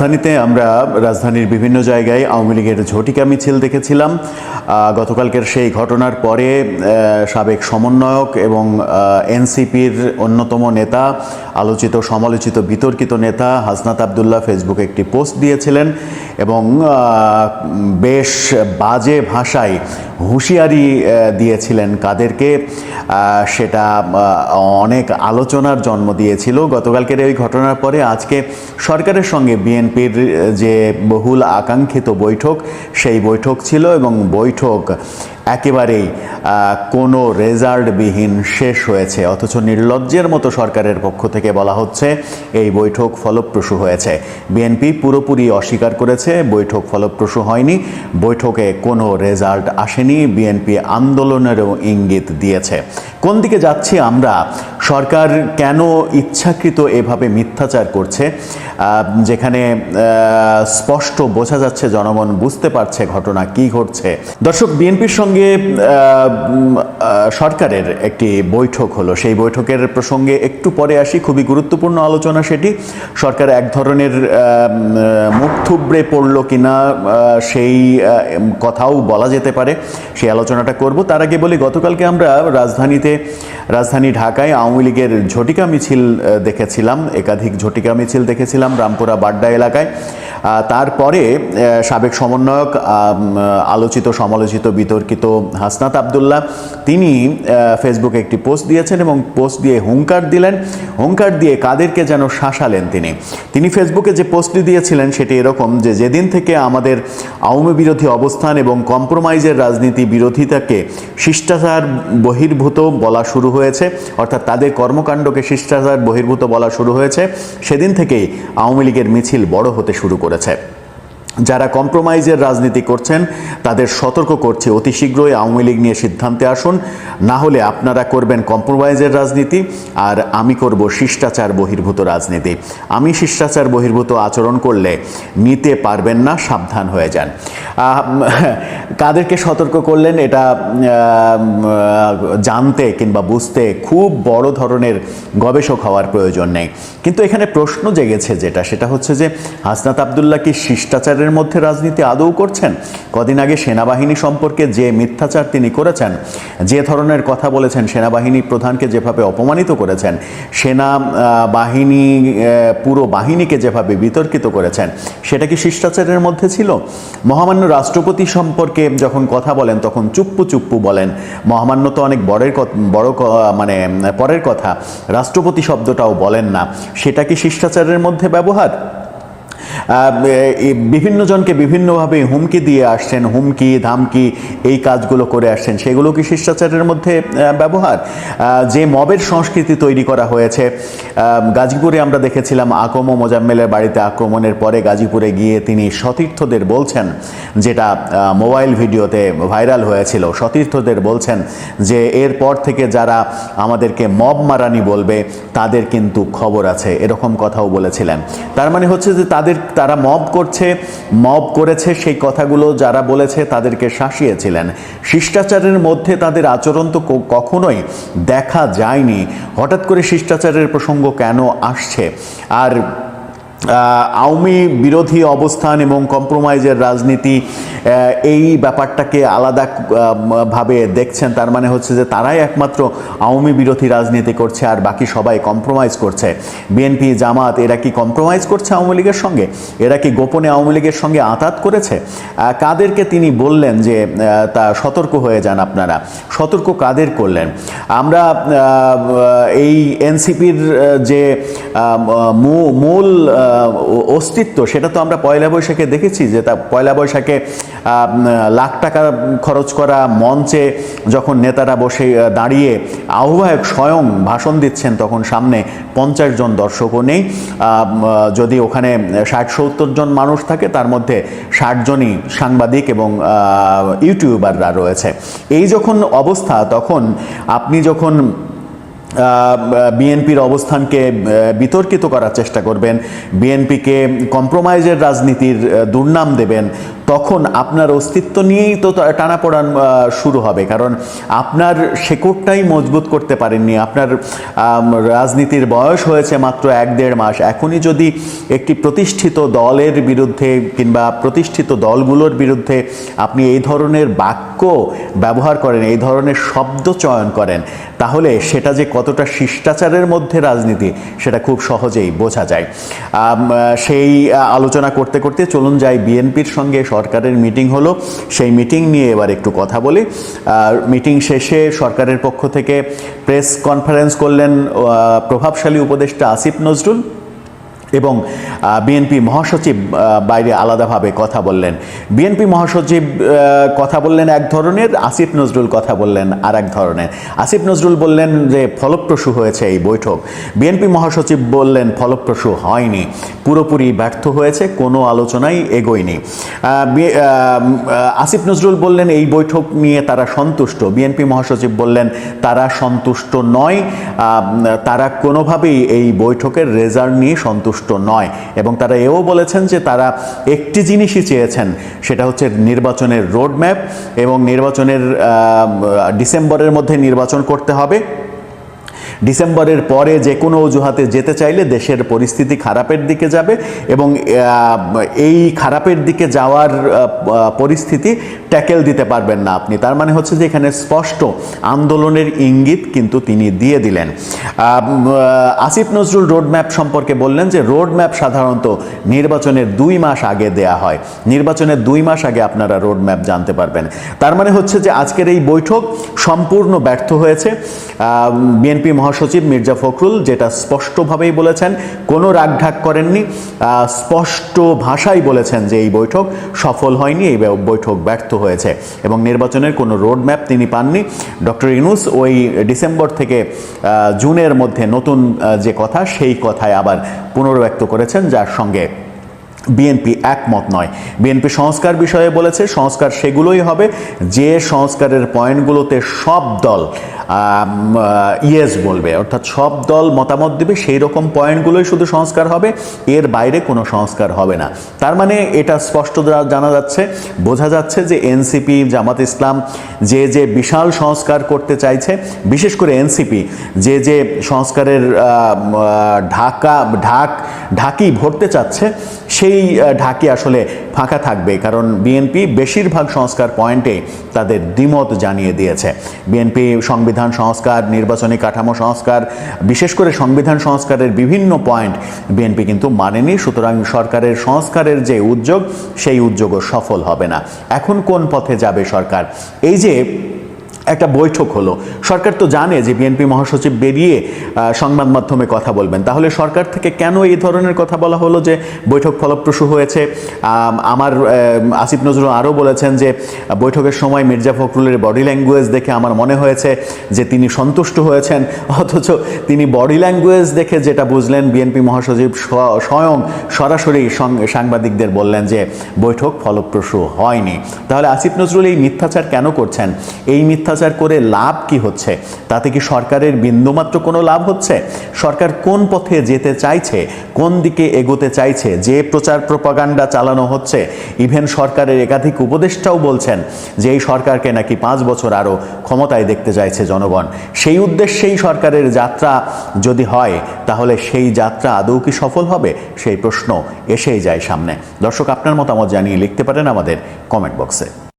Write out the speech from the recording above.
রাজধানীতে আমরা রাজধানীর বিভিন্ন জায়গায় আওয়ামী লীগের ঝটিকা মিছিল দেখেছিলাম। গতকালকের সেই ঘটনার পরে সাবেক সমন্বয়ক এবং এনসিপির অন্যতম নেতা, আলোচিত সমালোচিত বিতর্কিত নেতা হাসনাত আবদুল্লাহ ফেসবুকে একটি পোস্ট দিয়েছিলেন। এবং বেশ বাজে ভাষায় হুঁশিয়ারি দিয়েছিলেন কাদেরকে। সেটা অনেক আলোচনার জন্ম দিয়েছিল। গতকালকের এই ঘটনার পরে আজকে সরকারের সঙ্গে বিএনপির যে বহুল আকাঙ্ক্ষিত বৈঠক, সেই বৈঠক ছিল এবং বৈঠক একেবারেই কোনো রেজাল্টবিহীন শেষ হয়েছে। অথচ নির্লজ্জের মতো সরকারের পক্ষ থেকে বলা হচ্ছে, এই বৈঠক ফলপ্রসূ হয়েছে। বিএনপি পুরোপুরি অস্বীকার করেছে, বৈঠক ফলপ্রসূ হয়নি। বৈঠকে কোনো রেজাল্ট আসেনি। বিএনপি আন্দোলনেরও ইঙ্গিত দিয়েছে। কোন দিকে যাচ্ছি আমরা? সরকার কেন ইচ্ছাকৃত এভাবে মিথ্যাচার করছে? যেখানে স্পষ্ট বোঝা যাচ্ছে জনগণ বুঝতে পারছে ঘটনা কি ঘটছে। দর্শক, বিএনপির সঙ্গে সরকারের একটি বৈঠক হলো। সেই বৈঠকের প্রসঙ্গে একটু পরে আসি। খুবই গুরুত্বপূর্ণ আলোচনা সেটি। সরকার এক ধরনের মুখ থুবড়ে পড়ল কিনা সেই কথাও বলা যেতে পারে। সেই আলোচনাটা করব। তার আগে বলি, গতকালকে আমরা রাজধানীতে রাজধানী ঢাকায় আওয়ামী লীগের ঝটিকা মিছিল দেখেছিলাম একাধিক ঝটিকা মিছিল দেখেছিলাম রামপুরা বাড্ডা এলাকায়। তারপরে সাবেক সমন্বয়ক আলোচিত, সমালোচিত, বিতর্কিত হাসনাত আবদুল্লাহ, তিনি ফেসবুকে একটি পোস্ট দিয়েছেন এবং পোস্ট দিয়ে হুঙ্কার দিলেন। হুঙ্কার দিয়ে কাদেরকে যেন শাসালেন তিনি। তিনি ফেসবুকে যে পোস্টটি দিয়েছিলেন, সেটি এরকম যে, যেদিন থেকে আমাদের আওয়ামী বিরোধী অবস্থান এবং কম্প্রোমাইজের রাজনীতি বিরোধিতাকে শিষ্টাচার বহির্ভূত বলা শুরু হয়েছে, অর্থাৎ তাদের কর্মকাণ্ডকে শিষ্টাচার বহির্ভূত বলা শুরু হয়েছে, সেদিন থেকেই আওয়ামী লীগের মিছিল বড় হতে শুরু করেছে। যারা কম্প্রোমাইজের রাজনীতি করছেন, তাদের সতর্ক করছে, অতি শীঘ্রই আওয়ামী লীগ নিয়ে সিদ্ধান্তে আসুন। না হলে আপনারা করবেন কম্প্রোমাইজের রাজনীতি, আর আমি করব শিষ্টাচার বহির্ভূত রাজনীতি। আমি শিষ্টাচার বহির্ভূত আচরণ করলে নিতে পারবেন না, সাবধান হয়ে যান। কাদেরকে সতর্ক করলেন, এটা জানতে কিংবা বুঝতে খুব বড় ধরনের গবেষক হওয়ার প্রয়োজন নেই। কিন্তু এখানে প্রশ্ন জেগেছে যেটা, সেটা হচ্ছে যে, হাসনাত আবদুল্লাহ কি শিষ্টাচারের মধ্যে রাজনীতি আদৌ করছেন? কদিন আগে সেনাবাহিনী সম্পর্কে যে মিথ্যাচার তিনি করেছেন, যে ধরনের কথা বলেছেন, সেনাবাহিনী প্রধানকে যেভাবে অপমানিত করেছেন, সেনা বাহিনী পুরো বাহিনীকে যেভাবে বিতর্কিত করেছেন, সেটা কি শিষ্টাচারের মধ্যে ছিল? মহামান্য রাষ্ট্রপতি সম্পর্কে যখন কথা বলেন, তখন চুপ্পু চুপ্পু বলেন। মহামান্য তো অনেক বড়ের বড় মানে পরের কথা। রাষ্ট্রপতি শব্দটাও বলেন না। সেটা কি শিষ্টাচারের মধ্যে ব্যবহার? বিভিন্ন জনকে বিভিন্নভাবে হুমকি দিয়ে আসছেন, হুমকি, ধামকি এই কাজগুলো করে আসছেন। সেগুলো কি শিষ্টাচারের মধ্যে ব্যবহার? যে মবের সংস্কৃতি তৈরি করা হয়েছে গাজীপুরে আমরা দেখেছিলাম আকম মোজাম্মেলের বাড়িতে আক্রমণের পরে গাজীপুরে গিয়ে তিনি সতীর্থদের বলছেন, যেটা মোবাইল ভিডিওতে ভাইরাল হয়েছিল। সতীর্থদের বলছেন যে, এরপর থেকে যারা আমাদেরকে মব মারানি বলবে, তাদের কিন্তু খবর আছে। এরকম কথাও বলেছিলেন। তার মানে হচ্ছে যে, তাদের তারা মব করছে, মব করেছে সেই কথাগুলো যারা বলেছে তাদেরকে শাসিয়েছিলেন। শিষ্টাচারের মধ্যে তাদের আচরণ তো কখনোই দেখা যায়নি। হঠাৎ করে শিষ্টাচারের প্রসঙ্গ কেন আসছে? আর আওয়ামী বিরোধী অবস্থান এবং কম্প্রোমাইজের রাজনীতি এই ব্যাপারটাকে আলাদা ভাবে দেখছেন। তার মানে হচ্ছে যে তারাই একমাত্র আওয়ামী বিরোধী রাজনীতি করছে আর বাকি সবাই কম্প্রোমাইজ করছে। বিএনপি, জামাত, এরা কি কম্প্রোমাইজ করছে আওয়ামী লীগের সঙ্গে? এরা কি গোপনে আওয়ামী লীগের সঙ্গে আতাত করেছে? কাদেরকে তিনি বললেন যে তা সতর্ক হয়ে যান আপনারা। সতর্ক কাদের করলেন? আমরা এই এনসিপির যে মূল অস্তিত্ব, সেটা তো আমরা পয়লা বৈশাখে দেখেছি যে তা, পয়লা বৈশাখে লাখ টাকা খরচ করা মঞ্চে যখন নেতারা বসে দাঁড়িয়ে আহ্বায়ক স্বয়ং ভাষণ দিচ্ছেন, তখন সামনে পঞ্চাশ জন দর্শকও নেই। যদি ওখানে ষাট, সত্তর জন মানুষ থাকে, তার মধ্যে ষাট জনই সাংবাদিক এবং ইউটিউবাররা রয়েছে। এই যখন অবস্থা, তখন আপনি যখন বিএনপির অবস্থানকে বিতর্কিত করার চেষ্টা করবেন বিএনপিকে কম্প্রোমাইজের রাজনীতির দুর্নাম দেবেন তখন আপনার অস্তিত্ব নিয়েই তো টানাপোড়ান আহ, শুরু হবে। কারণ আপনার শেকড়টাই মজবুত করতে পারেননি। আপনার রাজনীতির বয়স হয়েছে মাত্র এক দেড় মাস। এখনই যদি একটি প্রতিষ্ঠিত দলের বিরুদ্ধে কিংবা প্রতিষ্ঠিত দলগুলোর বিরুদ্ধে আপনি এই ধরনের বাক্য ব্যবহার করেন এই ধরনের শব্দ চয়ন করেন তাহলে সেটা যে কতটা শিষ্টাচারের মধ্যে রাজনীতি সেটা খুব সহজেই বোঝা যায়। সেই আলোচনা করতে করতে চলুন যাই বিএনপির সঙ্গে সরকারের মিটিং হলো। সেই মিটিং নিয়ে এবার একটু কথা বলি। মিটিং শেষে সরকারের পক্ষ থেকে প্রেস কনফারেন্স করলেন প্রভাবশালী উপদেষ্টা আসিফ নজরুল এবং বিএনপি মহাসচিব বাইরে আলাদাভাবে কথা বললেন। বিএনপি মহাসচিব কথা বললেন এক ধরনের, আসিফ নজরুল কথা বললেন আর এক ধরনের। আসিফ নজরুল বললেন যে, ফলপ্রসূ হয়েছে এই বৈঠক। বিএনপি মহাসচিব বললেন, ফলপ্রসূ হয়নি। পুরোপুরি ব্যর্থ হয়েছে, কোনো আলোচনাই এগোয়নি। আসিফ নজরুল বললেন, এই বৈঠক নিয়ে তারা সন্তুষ্ট। বিএনপি মহাসচিব বললেন, তারা সন্তুষ্ট নয়। তারা কোনোভাবেই এই বৈঠকের রেজাল্ট নিয়ে সন্তুষ্ট নয়। এবং তারা এও বলেছেন যে তারা একটি জিনিসই চেয়েছেন, সেটা হচ্ছে নির্বাচনের রোডম্যাপ এবং নির্বাচনের ডিসেম্বরের মধ্যে নির্বাচন করতে হবে। ডিসেম্বরের পরে যে কোনো অজুহাতে যেতে চাইলে দেশের পরিস্থিতি খারাপের দিকে যাবে এবং এই খারাপের দিকে যাওয়ার পরিস্থিতি ট্যাকেল দিতে পারবেন না আপনি। তার মানে হচ্ছে যে এখানে স্পষ্ট আন্দোলনের ইঙ্গিত কিন্তু তিনি দিয়ে দিলেন। আসিফ নজরুল রোড ম্যাপ সম্পর্কে বললেন যে রোড ম্যাপ সাধারণত নির্বাচনের দুই মাস আগে দেয়া হয়। নির্বাচনের দুই মাস আগে আপনারা রোড ম্যাপ জানতে পারবেন। তার মানে হচ্ছে যে আজকের এই বৈঠক সম্পূর্ণ ব্যর্থ হয়েছে। বিএনপি মহাসচিব মির্জা ফখরুল যেটা স্পষ্টভাবেই বলেছেন, কোনো রাগঢাক করেননি স্পষ্ট ভাষায় বলেছেন যে এই বৈঠক সফল হয়নি, এই বৈঠক ব্যর্থ হয়েছে এবং নির্বাচনের কোনো রোড ম্যাপ তিনি পাননি। ডক্টর ইনুস ওই ডিসেম্বর থেকে জুনের মধ্যে নতুন যে কথা সেই কথায় আবার পুনর্ব্যক্ত করেছেন, যার সঙ্গে বিএনপি একমত নয়। বিএনপি সংস্কার বিষয়ে বলেছে, সংস্কার সেগুলোই হবে, যে সংস্কারের পয়েন্টগুলোতে সব দল ইয়েস বলবে। অর্থাৎ সব দল মতামত দিবে সেই রকম পয়েন্টগুলোই শুধু সংস্কার হবে। এর বাইরে কোনো সংস্কার হবে না। তার মানে এটা স্পষ্ট জানা যাচ্ছে। বোঝা যাচ্ছে যে এনসিপি, জামাত ইসলাম যে যে বিশাল সংস্কার করতে চাইছে, বিশেষ করে এনসিপি, যে যে সংস্কারের ঢাকা, ঢাক, ঢাকি ভরতে চাচ্ছে, সেই ঢাকি আসলে ফাঁকা থাকবে। কারণ বিএনপি বেশিরভাগ সংস্কার পয়েন্টে তাদের দ্বিমত জানিয়ে দিয়েছে। বিএনপি সংবিধান সংস্কার, নির্বাচনী কাঠামো সংস্কার, বিশেষ করে সংবিধান সংস্কারের বিভিন্ন পয়েন্ট বিএনপি কিন্তু মানেনি। সুতরাং সরকারের সংস্কারের যে উদ্যোগ, সেই উদ্যোগও সফল হবে না। এখন কোন পথে যাবে সরকার? এই যে একটা বৈঠক হলো। সরকার তো জানে যে বিএনপি মহাসচিব বেরিয়ে সংবাদ মাধ্যমে কথা বলবেন। তাহলে সরকার থেকে কেন এই ধরনের কথা বলা হলো যে বৈঠক ফলপ্রসূ হয়েছে? আমার আসিফ নজরুল আরও বলেছেন যে বৈঠকের সময় মির্জা ফখরুলের বডি ল্যাঙ্গুয়েজ দেখে আমার মনে হয়েছে যে তিনি সন্তুষ্ট হয়েছেন, অথচ তিনি বডি ল্যাঙ্গুয়েজ দেখে যেটা বুঝলেন বিএনপি মহাসচিব স্ব- স্বয়ং সরাসরি সাংবাদিকদের বললেন যে বৈঠক ফলপ্রসূ হয়নি। তাহলে আসিফ নজরুল এই মিথ্যাচার কেন করছেন? এই মিথ্যাচার করে লাভ কি হচ্ছে? তাতে কি সরকারের বিন্দুমাত্র কোনো লাভ হচ্ছে? সরকার কোন পথে যেতে চাইছে? কোন দিকে এগোতে চাইছে? যে প্রচার প্রপাগান্ডা চালানো হচ্ছে? ইভেন সরকারের একাধিক উপদেষ্টাও বলছেন যে এই সরকারকে নাকি পাঁচ বছর আরও ক্ষমতায় দেখতে চাইছে জনগণ। সেই উদ্দেশ্যেই সরকারের যাত্রা যদি হয়, তাহলে সেই যাত্রা আদৌ কি সফল হবে? সেই প্রশ্ন এসেই যায় সামনে। দর্শক, আপনার মতামত জানিয়ে লিখতে পারেন আমাদের কমেন্ট বক্সে